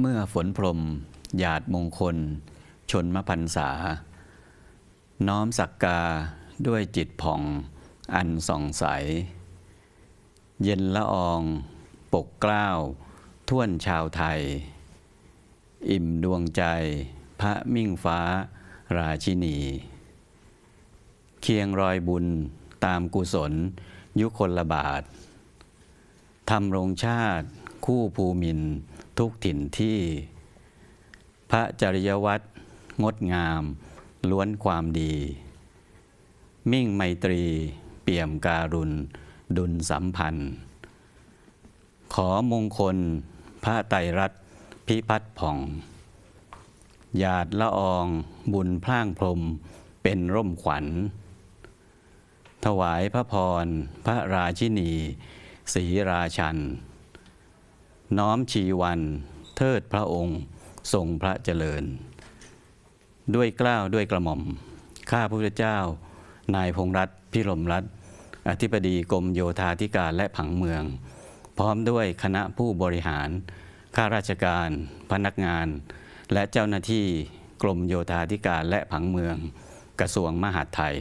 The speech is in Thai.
เมื่อฝนพรม หยาดมงคล ชนมพันษา น้อมสักกาด้วยจิตผ่อง อันส่องใส เย็นละอองปกเกล้าวท่วนชาวไทย อิ่มดวงใจ พระมิ่งฟ้าราชินี เคียงรอยบุญตามกุศล ยุคนละบาททำรงชาติคู่ภูมิน ทุกถิ่นที่พระจริยวัตรงดงาม ล้วนความดี มิ่งไมตรี เปี่ยมการุณ ดุลสัมพันธ์ ขอมงคลพระไตรรัตนพิพัฒผ่อง หยาดละอองบุญพล่างพรมเป็นร่มขวัญ ถวายพระพร พระราชินีศรีราชัน น้อมชีวันเทิดพระองค์ทรงพระเจริญ ด้วยกล้าวด้วยกระหม่อม ข้าพระพุทธเจ้า นายพงรัตพิรมรัตอธิบดีกรมโยธาธิการและผังเมือง พร้อมด้วยคณะผู้บริหาร ข้าราชการ พนักงาน และเจ้าหน้าที่กรมโยธาธิการและผังเมือง กระทรวงมหาดไทย